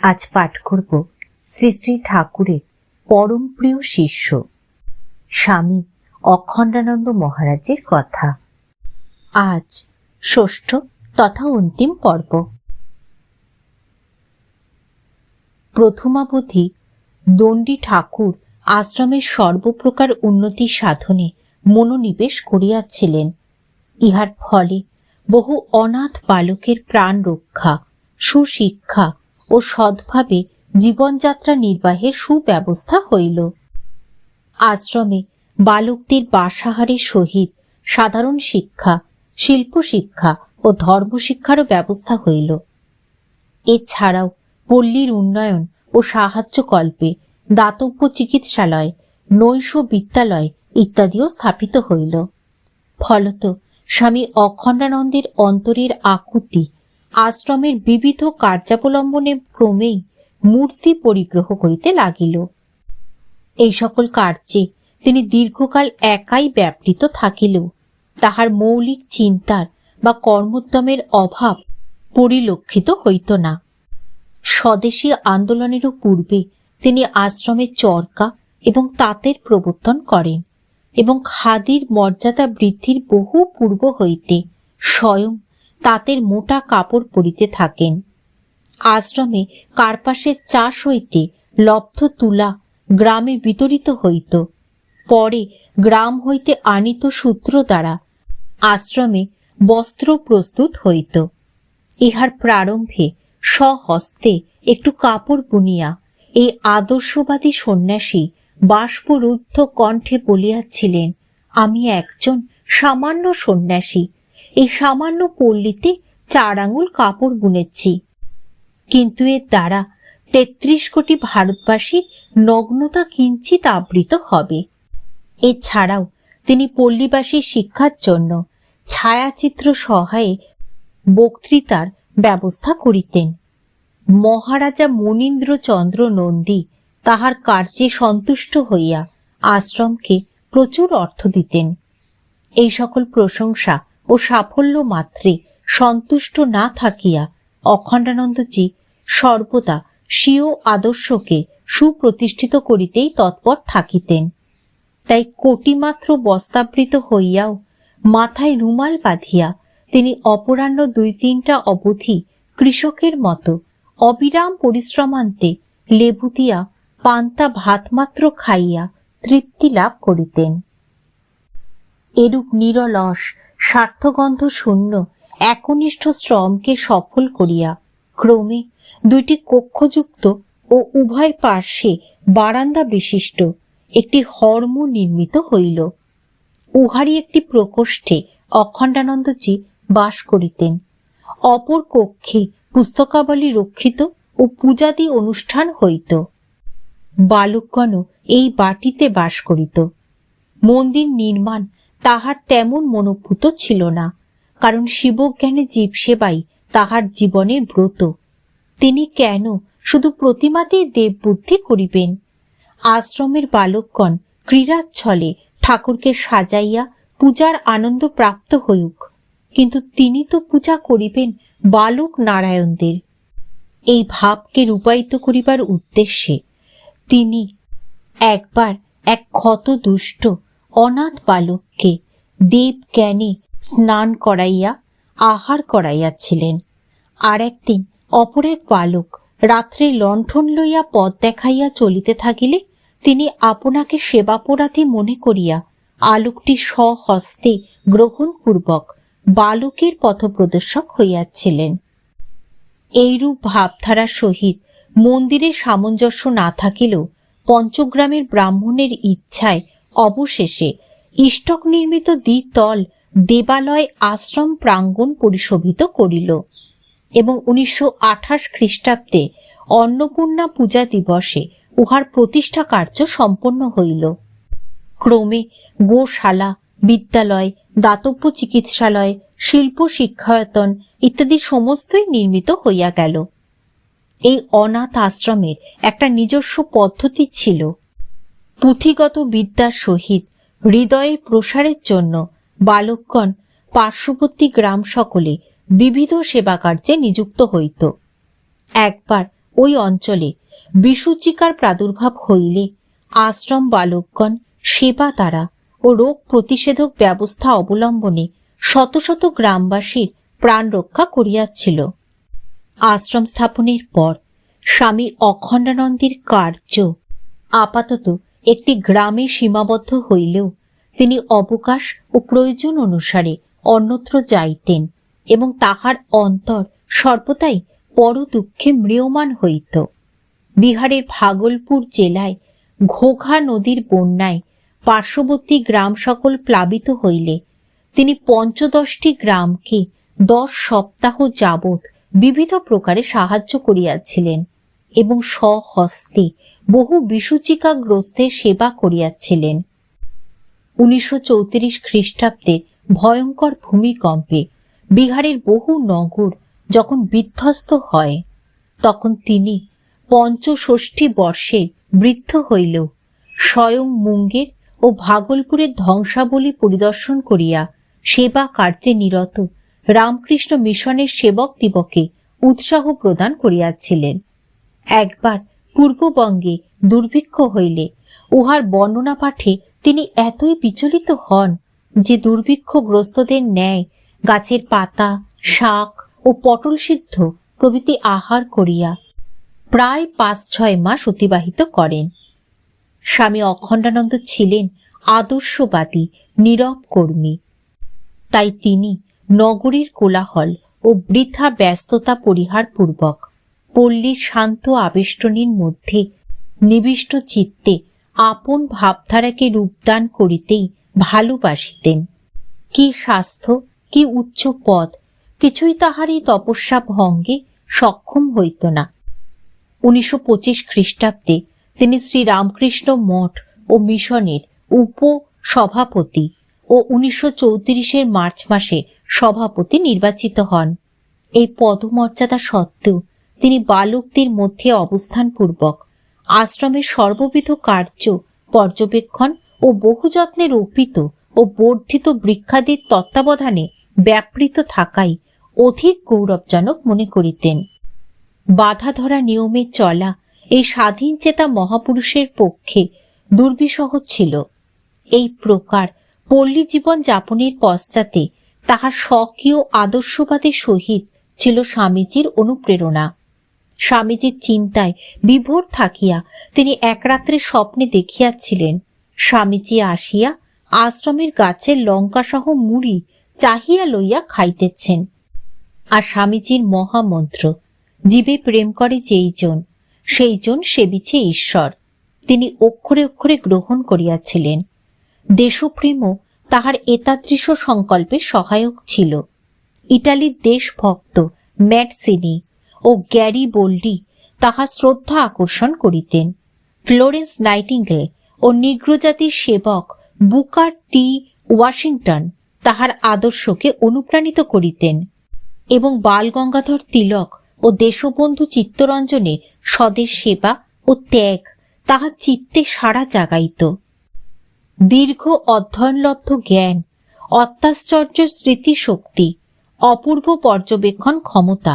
আজ পাঠ করব শ্রী শ্রী ঠাকুরের পরম প্রিয় শিষ্য, স্বামী অখণ্ডানন্দ মহারাজের কথা। আজ ষষ্ঠ তথা অন্তিম পর্ব। প্রথমাবধি দণ্ডী ঠাকুর আশ্রমের সর্বপ্রকার উন্নতি সাধনে মনোনিবেশ করিয়াছিলেন। ইহার ফলে বহু অনাথ বালকের প্রাণ রক্ষা সুশিক্ষা ও সৎভাবে জীবনযাত্রা নির্বাহের সুব্যবস্থা হইল। আশ্রমে বালকদের বাসাহারের সহিত সাধারণ শিক্ষা শিল্প শিক্ষা ও ধর্মশিক্ষারও ব্যবস্থা হইল। এছাড়াও পল্লীর উন্নয়ন ও সাহায্যকল্পে দাতব্য চিকিৎসালয়, নৈশ বিদ্যালয় ইত্যাদিও স্থাপিত হইল। ফলত স্বামী অখণ্ডানন্দের অন্তরের আকুতি আশ্রমের বিবিধ কার্যাবলম্বনে ক্রমেই মূর্তি পরিগ্রহ করিতে লাগিল। এই সকল কার্যে তিনি দীর্ঘকাল একাই ব্যাপৃত থাকিলেও তাহার মৌলিক চিন্তার বা কর্মোদ্যমের অভাব পরিলক্ষিত হইত না। স্বদেশী আন্দোলনেরও পূর্বে তিনি আশ্রমের চরকা এবং তাঁতের প্রবর্তন করেন এবং খাদির মর্যাদা বৃদ্ধির বহু পূর্ব হইতে স্বয়ং তাঁতের মোটা কাপড় পরিতে থাকেন। আশ্রমে কার্পাসের চাষ হইতে লব্ধ তুলা গ্রামে বিতরিত হইত। পরে গ্রাম হইতে আনিত সূত্র দ্বারা আশ্রমে বস্ত্র প্রস্তুত হইত। ইহার প্রারম্ভে স্বহস্তে একটু কাপড় বুনিয়া এই আদর্শবাদী সন্ন্যাসী বাষ্পরুদ্ধ কণ্ঠে বলিয়াছিলেন, আমি একজন সামান্য সন্ন্যাসী এই সামান্য পল্লীতে চার আঙুল কাপড় বুনেছি। কিন্তু এর দ্বারা তেত্রিশ কোটি ভারতবাসী নগ্নতা কিঞ্চিত আবৃত হবে। এছাড়াও তিনি পল্লীবাসী শিক্ষার জন্য ছায়াচিত্র সহায়ে বক্তৃতার ব্যবস্থা করিতেন। মহারাজা মনীন্দ্রচন্দ্র নন্দী তাহার কার্যে সন্তুষ্ট হইয়া আশ্রমকে প্রচুর অর্থ দিতেন। এই সকল প্রশংসা ও সাফল্য মাত্রে সন্তুষ্ট না থাকিয়া অখণ্ডানন্দজি সর্বদা স্বীয় আদর্শকে সুপ্রতিষ্ঠিত করিতেই তৎপর থাকিতেন। তাই কোটিমাত্র বস্তাবৃত হইয়াও মাথায় রুমাল বাঁধিয়া তিনি অপরাহ্ন দুই তিনটা অবধি কৃষকের মতো অবিরাম পরিশ্রমান্তে লেবু দিয়া পান্তা ভাত মাত্র খাইয়া তৃপ্তি লাভ করিতেন। এরূপ নিরলস স্বার্থগন্ধ শূন্য। একনিষ্ঠ শ্রমকে সফল করিয়া। ক্রমে দুইটি কক্ষযুক্ত ও উভয় পার্শ্বে বারান্দা বিশিষ্ট একটি হর্ম নির্মিত হইল। উহারই একটি প্রকোষ্ঠে অখণ্ডানন্দজি বাস করিতেন। অপর কক্ষে পুস্তকাবলী রক্ষিত ও পূজাদি অনুষ্ঠান হইত। বালকগণ এই বাটিতে বাস করিত। মন্দির নির্মাণ তাহার তেমন মনোভূত ছিল না, কারণ শিবজ্ঞানে জীব সেবাই তাহার জীবনের ব্রত। তিনি কেন শুধু প্রতিমাতেই দেববুদ্ধি করিবেন? আশ্রমের বালকগণ ক্রীড়াচ্ছলে ঠাকুরকে সাজাইয়া পূজার আনন্দ প্রাপ্ত হইউক কিন্তু তিনি তো পূজা করিবেন বালক নারায়ণদের। এই ভাবকে রূপায়িত করিবার উদ্দেশ্যে তিনি একবার এক ক্ষত দুষ্ট অনাথ বালককে দেব জ্ঞানে স্নান করাইয়া আহার করাইয়াছিলেন। আর একদিন অপর এক বালক রাত্রে লণ্ঠন লইয়া পথ দেখাইয়া চলিতে থাকিলে তিনি আপনাকে সেবাপরাধী মনে করিয়া আলোকটি স্বহস্তে গ্রহণপূর্বক বালকের পথপ্রদর্শক হইয়াছিলেন। এইরূপ ভাবধারার সহিত মন্দিরে সামঞ্জস্য না থাকিলেও পঞ্চগ্রামের ব্রাহ্মণের ইচ্ছায় অবশেষে ইষ্টক নির্মিত দ্বিতল দেবালয় আশ্রম প্রাঙ্গণ পরিশোভিত করিল এবং উনিশশো আঠাশ খ্রিস্টাব্দে অন্নপূর্ণা পূজা দিবসে উহার প্রতিষ্ঠা কার্য সম্পন্ন হইল। ক্রমে গোশালা, বিদ্যালয়, দাতব্য চিকিৎসালয়, শিল্প শিক্ষায়তন ইত্যাদি সমস্তই নির্মিত হইয়া গেল। এই অনাথ আশ্রমের একটা নিজস্ব পদ্ধতি ছিল। পুঁথিগত বিদ্যার সহিত হৃদয়ে প্রসারের জন্য বালকগণ পার্শ্ববর্তী গ্রাম সকলে বিবিধ সেবা কার্যে নিযুক্ত হইত। একবার ওই অঞ্চলে বিসূচিকার প্রাদুর্ভাব হইলে আশ্রম বালকগণ সেবা দ্বারা ও রোগ প্রতিষেধক ব্যবস্থা অবলম্বনে শত শত গ্রামবাসীর প্রাণ রক্ষা করিয়াছিল। আশ্রম স্থাপনের পর স্বামী অখণ্ডানন্দের কার্য আপাতত একটি গ্রামে সীমাবদ্ধ হইলেও তিনি অবকাশ ও প্রয়োজন অনুসারে অন্যত্র যাইতেন এবং তাহার অন্তর সর্বদাই পর দুঃখে ম্রিয়মান হইত। বিহারের ভাগলপুর জেলায় ঘোঘা নদীর বন্যায় পার্শ্ববর্তী গ্রাম সকল প্লাবিত হইলে তিনি পঞ্চদশটি গ্রামকে দশ সপ্তাহ যাবৎ বিবিধ প্রকারে সাহায্য করিয়াছিলেন। এবং স্বহস্তে বহু বিসূচিকাগ্রস্তের সেবা করিয়াছিলেন। উনিশশো চৌত্রিশ খ্রিস্টাব্দে ভয়ঙ্কর ভূমিকম্পে বিহারের বহু নগর যখন বিধ্বস্ত হয়, তখন তিনি পঞ্চষষ্ঠী বর্ষে বৃদ্ধ হইল, স্বয়ং মুঙ্গের ও ভাগলপুরের ধ্বংসাবলী পরিদর্শন করিয়া সেবা কার্যে নিরত রামকৃষ্ণ মিশনের সেবক দিবকে উৎসাহ প্রদান করিয়াছিলেন। একবার পূর্ববঙ্গে দুর্ভিক্ষ হইলে উহার বর্ণনা পাঠে তিনি এতই বিচলিত হন যে দুর্ভিক্ষগ্রস্তদের ন্যায় গাছের পাতা, শাক ও পটল সিদ্ধ প্রভৃতি আহার করিয়া প্রায় পাঁচ ছয় মাস অতিবাহিত করেন। স্বামী অখণ্ডানন্দ ছিলেন আদর্শবাদী, নীরব কর্মী। তাই তিনি নগরীর কোলাহল ও বৃথা ব্যস্ততা পরিহার পূর্বক পল্লীর শান্ত আবেষ্টনীর মধ্যে, নিবিষ্ট চিত্তে আপন ভাবধারাকে রূপদান করিতেই ভালোবাসিতেন। কি স্বাস্থ্য, কি উচ্চ পদ, কিছুই তাহার এই তপস্যা ভঙ্গে সক্ষম হইত না। উনিশশো পঁচিশ খ্রিস্টাব্দে তিনি শ্রীরামকৃষ্ণ মঠ ও মিশনের উপ সভাপতি ও উনিশশো চৌত্রিশের মার্চ মাসে সভাপতি নির্বাচিত হন। এই পদমর্যাদা সত্ত্বেও তিনি বালকদের মধ্যে অবস্থানপূর্বক। আশ্রমের সর্ববিধ কার্য, পর্যবেক্ষণ ও বহু যত্নের অর্পিত ও বর্ধিত বৃক্ষাদির তত্ত্বাবধানে ব্যাপৃত থাকাই অধিক গৌরবজনক মনে করিতেন। বাধা ধরা নিয়মে চলা এই স্বাধীন চেতা মহাপুরুষের পক্ষে দুর্বিষহ ছিল। এই প্রকার পল্লী জীবন যাপনের পশ্চাতে তাহার স্বকীয় আদর্শবাদের সহিত ছিল স্বামীজির অনুপ্রেরণা। স্বামীজির চিন্তায় বিভোর থাকিয়া তিনি এক রাত্রে স্বপ্নে দেখিয়াছিলেন, স্বামীজি আসিয়া আশ্রমের গাছের লঙ্কাসহ মুড়ি চাহিয়া লইয়া খাইতেছেন। আর স্বামীজির মহামন্ত্র, জীবে প্রেম করে যেইজন সেইজন সেবিছে ঈশ্বর। তিনি অক্ষরে অক্ষরে গ্রহণ করিয়াছিলেন। দেশপ্রেমও তাহার এতাদৃশ সংকল্পে সহায়ক ছিল। ইটালির দেশভক্ত ম্যাটসিনি ও গ্যারি বোল্ডি তাহার শ্রদ্ধা আকর্ষণ করিতেন। ফ্লোরেন্স নাইটিঙ্গেল ও নিগ্রজাতির সেবক বুকার টি ওয়াশিংটন তাহার আদর্শকে অনুপ্রাণিত করিতেন এবং বাল গঙ্গাধর তিলক ও দেশবন্ধু চিত্তরঞ্জনে স্বদেশ সেবা ও ত্যাগ তাহার চিত্তে সারা জাগাইত। দীর্ঘ অধ্যয়নলব্ধ জ্ঞান, অত্যাশ্চর্য স্মৃতিশক্তি, অপূর্ব পর্যবেক্ষণ ক্ষমতা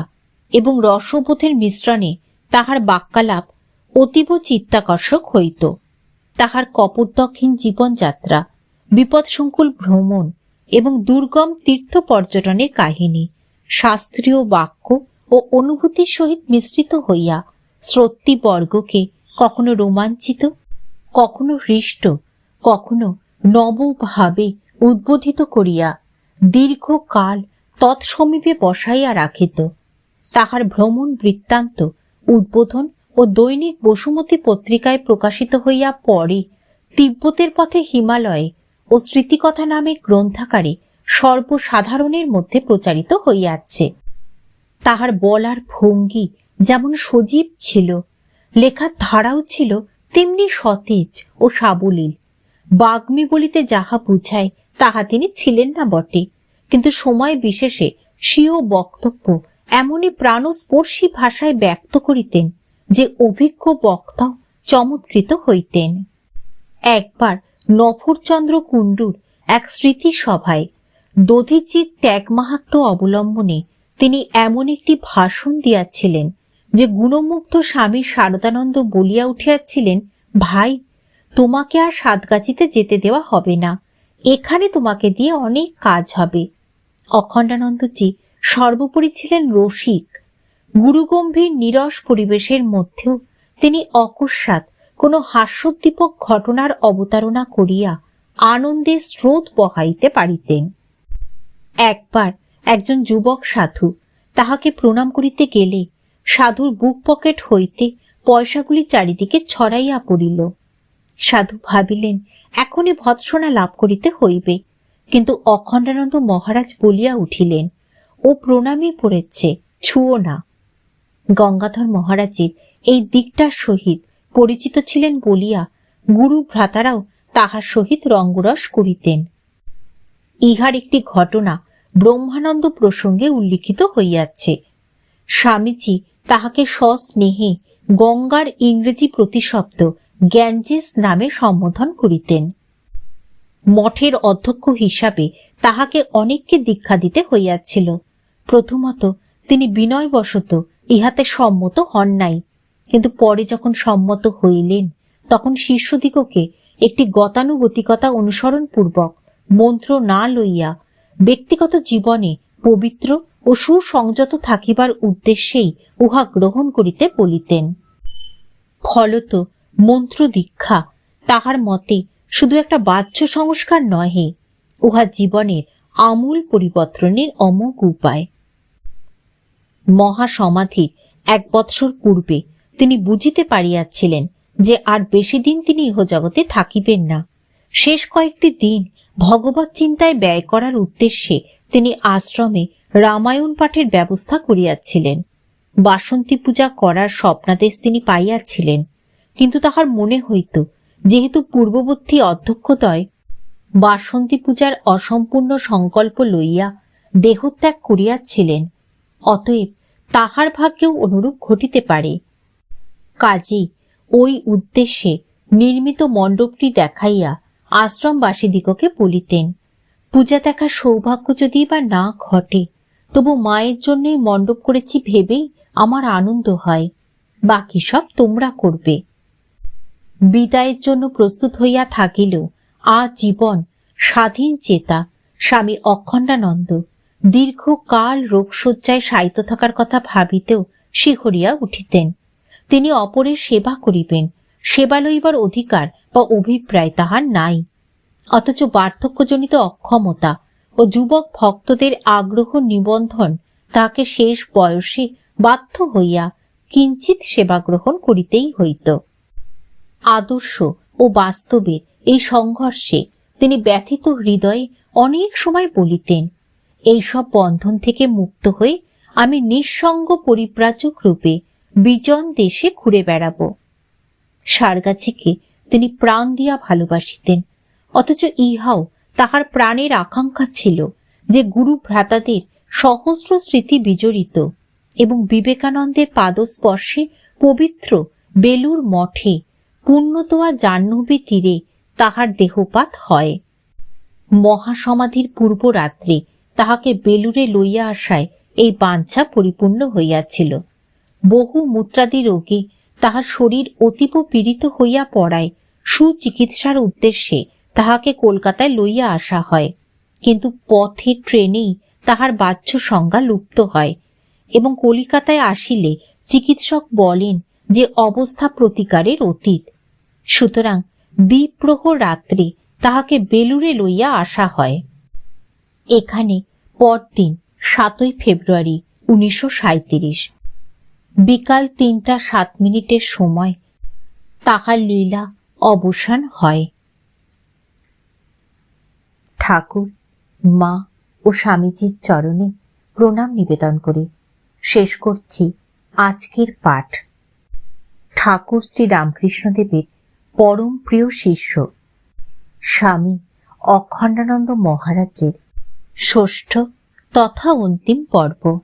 এবং রসবোধের মিশ্রণে তাহার বাক্যালাপ অতীব চিত্তাকর্ষক হইত। তাহার কপটদক্ষিণ জীবনযাত্রা, বিপদসংকুল ভ্রমণ এবং দুর্গম তীর্থ পর্যটনের কাহিনী, শাস্ত্রীয় বাক্য ও অনুভূতির সহিত মিশ্রিত হইয়া শ্রোতৃবর্গকে কখনো রোমাঞ্চিত, কখনো হৃষ্ট, কখনো নবভাবে উদ্বোধিত করিয়া দীর্ঘকাল তৎসমীপে বসাইয়া রাখিত। তাহার ভ্রমণ বৃত্তান্ত, উদ্বোধন ও দৈনিক বসুমতী পত্রিকায় প্রকাশিত হইয়া পরে তিব্বতের পথে হিমালয়ে ও স্মৃতিকথা নামে গ্রন্থাকারে সর্বসাধারণের মধ্যে প্রচারিত হইয়াছে। তাহার বলার ভঙ্গি যেমন সজীব ছিল, লেখার ধারাও ছিল তেমনি সতেজ ও সাবলীল। বাগ্মী বলিতে যাহা বুঝায়, তাহা তিনি ছিলেন না বটে, কিন্তু সময় বিশেষে স্বীয় বক্তব্য এমনই প্রাণস্পর্শী ভাষায় ব্যক্ত করিতেন, যে অভিজ্ঞ বক্তাও চমৎকৃত হইতেন। একবার নফরচন্দ্র কুণ্ডুর এক স্মৃতি সভায় দধিচিত ত্যাগ মাহাত্ম অবলম্বনে তিনি এমন একটি ভাষণ দিয়াছিলেন, যে গুণমুগ্ধ স্বামী শারদানন্দ বলিয়া উঠিয়াছিলেন, ভাই, তোমাকে আর সাতগাছিতে যেতে দেওয়া হবে না। এখানে তোমাকে দিয়ে অনেক কাজ হবে। অখণ্ডানন্দজি সর্বোপরি ছিলেন রসিক। গুরুগম্ভীর, নিরস পরিবেশের মধ্যেও তিনি অকস্মাৎ কোনো হাস্যোদ্দীপক ঘটনার অবতারণা করিয়া আনন্দে স্রোত বহাইতে পারিতেন। একবার একজন যুবক সাধু তাহাকে প্রণাম করিতে গেলে সাধুর বুক পকেট হইতে পয়সাগুলি চারিদিকে ছড়াইয়া পড়িল। সাধু ভাবিলেন, এখনই ভৎসনা লাভ করিতে হইবে। কিন্তু অখণ্ডানন্দ মহারাজ বলিয়া উঠিলেন ও প্রণামী পড়েছে ছুঁও না। গঙ্গাধর মহারাজের এই দিকটার সহিত পরিচিত ছিলেন বলিয়া গুরু ভ্রাতারাও তাহার সহিত রঙ্গরস করিতেন। ইহার একটি ঘটনা ব্রহ্মানন্দ প্রসঙ্গে উল্লিখিত হইয়াছে। স্বামীজি তাহাকে সস্নেহে গঙ্গার ইংরেজি প্রতিশব্দ গ্যাঞ্জেস নামে সম্বোধন করিতেন। মঠের অধ্যক্ষ হিসাবে তাহাকে অনেককে দীক্ষা দিতে হইয়াছিল। প্রথমত তিনি বিনয়বশত ইহাতে সম্মত হন নাই। কিন্তু পরে যখন সম্মত হইলেন, তখন শিষ্যদিগকে একটি গতানুগতিকতা অনুসরণ পূর্বক মন্ত্র না লইয়া ব্যক্তিগত জীবনে পবিত্র ও সুসংযত থাকিবার উদ্দেশ্যেই উহা গ্রহণ করিতে বলিতেন। ফলত মন্ত্র দীক্ষা তাহার মতে শুধু একটা বাহ্য সংস্কার নহে, উহা জীবনের আমূল পরিবর্তনের অমোঘ উপায়। মহাসমাধির এক বৎসর পূর্বে তিনি বুঝিতে পারিয়াছিলেন যে আর বেশি দিন তিনি ইহজগতে থাকিবেন না। শেষ কয়েকটি দিন ভগবত চিন্তায় ব্যয় করার উদ্দেশ্যে তিনি আশ্রমে রামায়ণ পাঠের ব্যবস্থা করিয়াছিলেন। বাসন্তী পূজা করার স্বপ্নাদেশ তিনি পাইয়াছিলেন। কিন্তু তাহার মনে হইত, যেহেতু পূর্ববর্তী অধ্যক্ষদয় বাসন্তী পূজার অসম্পূর্ণ সংকল্প লইয়া দেহত্যাগ করিয়াছিলেন অতএব তাহার ভাগ্যেও অনুরূপ ঘটিতে পারে। কাজী, ওই উদ্দেশ্যে নির্মিত মণ্ডপটি দেখাইয়া আশ্রমবাসীদিগকে বলিতেন, পূজা দেখার সৌভাগ্য যদি বা না ঘটে, তবু মায়ের জন্যই মণ্ডপ করেছি ভেবেই আমার আনন্দ হয়। বাকি সব তোমরা করবে। বিদায়ের জন্য প্রস্তুত হইয়া থাকিলেও আজীবন স্বাধীন চেতা স্বামী অখণ্ডানন্দ দীর্ঘকাল রোগশয্যায় শায়িত থাকার কথা ভাবিতেও শিহরিয়া উঠিতেন। তিনি অপরের সেবা করিবেন সেবা লইবার অধিকার বা অভিপ্রায় তাহার নাই। অথচ বার্ধক্যজনিত অক্ষমতা ও যুবক ভক্তদের আগ্রহ নিবন্ধন তাহাকে শেষ বয়সে বাধ্য হইয়া কিঞ্চিত সেবা গ্রহণ করিতেই হইত। আদর্শ ও বাস্তবের এই সংঘর্ষে তিনি ব্যথিত হৃদয়ে অনেক সময় বলিতেন এইসব বন্ধন থেকে মুক্ত হয়ে আমি নিঃসঙ্গ পরিব্রাজক রূপে বিজন দেশে ঘুরে বেড়াব। সারগাছিকে তিনি প্রাণ দিয়া ভালোবাসিতেন, অথচ ইহাও তাহার প্রাণের আকাঙ্ক্ষা ছিল যে গুরু ভ্রাতাদের সহস্র স্মৃতি বিজড়িত এবং বিবেকানন্দের পাদস্পর্শে পবিত্র বেলুর মঠে পুণ্যতোয়া জাহ্নবী তীরে তাহার দেহপাত হয়। মহাসমাধির পূর্ব রাত্রে তাহাকে বেলুরে লইয়া আসায় এই বাঞ্ছা পরিপূর্ণ হইয়াছিল। বহু মূত্রাদি রোগী তাহার শরীর অতীব পীড়িত হইয়া পড়ায়, সুচিকিৎসার উদ্দেশ্যে তাহাকে কলকাতায় লইয়া আসা হয়। কিন্তু পথে, ট্রেনেই তাহার বাহ্য সংজ্ঞা লুপ্ত হয় এবং কলিকাতায় আসিলে চিকিৎসক বলেন যে অবস্থা প্রতিকারের অতীত। সুতরাং দ্বীপ্রহ রাত্রে তাহাকে বেলুরে লইয়া আসা হয়। এখানে পরদিন সাতই ফেব্রুয়ারি উনিশশো বিকাল তিনটা সাত মিনিটের সময় তাহার লীলা অবসান হয়। ঠাকুর, মা ও স্বামীজির চরণে প্রণাম নিবেদন করে। শেষ করছি আজকের পাঠ। ঠাকুর শ্রী রামকৃষ্ণদেবের পরম প্রিয় শিষ্য, স্বামী অখণ্ডানন্দ মহারাজের ষষ্ঠ তথা অন্তিম পর্ব।